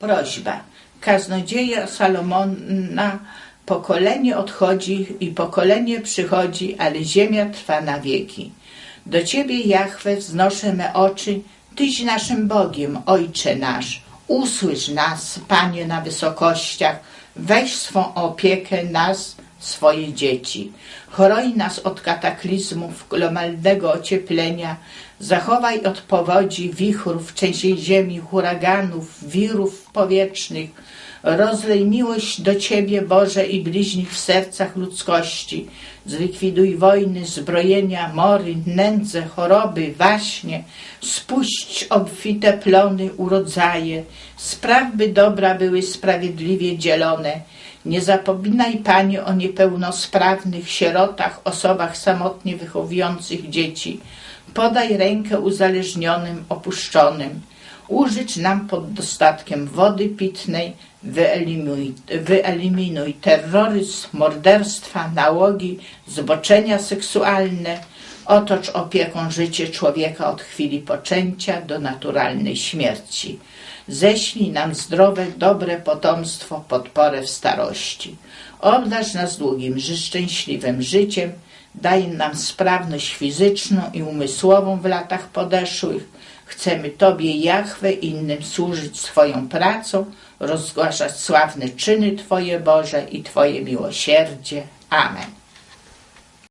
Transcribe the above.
Prośba. Kaznodzieja Salomona pokolenie odchodzi i pokolenie przychodzi, ale ziemia trwa na wieki. Do Ciebie, Jahwe, wznoszę me oczy, Tyś naszym Bogiem, Ojcze nasz. Usłysz nas, Panie, na wysokościach, weź swą opiekę nas, swoje dzieci. Chroj nas od kataklizmów, globalnego ocieplenia, zachowaj od powodzi, wichrów, trzęsień ziemi, huraganów, wirów powietrznych. Rozlej miłość do Ciebie, Boże, i bliźnich w sercach ludzkości. Zlikwiduj wojny, zbrojenia, mory, nędzę, choroby, waśnie. Spuść obfite plony, urodzaje. Spraw, by dobra były sprawiedliwie dzielone. Nie zapominaj, Panie, o niepełnosprawnych, sierotach, osobach samotnie wychowujących dzieci. Podaj rękę uzależnionym, opuszczonym. Użycz nam pod dostatkiem wody pitnej, wyeliminuj, wyeliminuj terroryzm, morderstwa, nałogi, zboczenia seksualne. Otocz opieką życie człowieka od chwili poczęcia do naturalnej śmierci. Ześlij nam zdrowe, dobre potomstwo, podporę w starości. Obdarz nas długim, szczęśliwym życiem, daj nam sprawność fizyczną i umysłową w latach podeszłych. Chcemy Tobie, Jahwe, innym służyć swoją pracą, rozgłaszać sławne czyny Twoje Boże i Twoje miłosierdzie. Amen.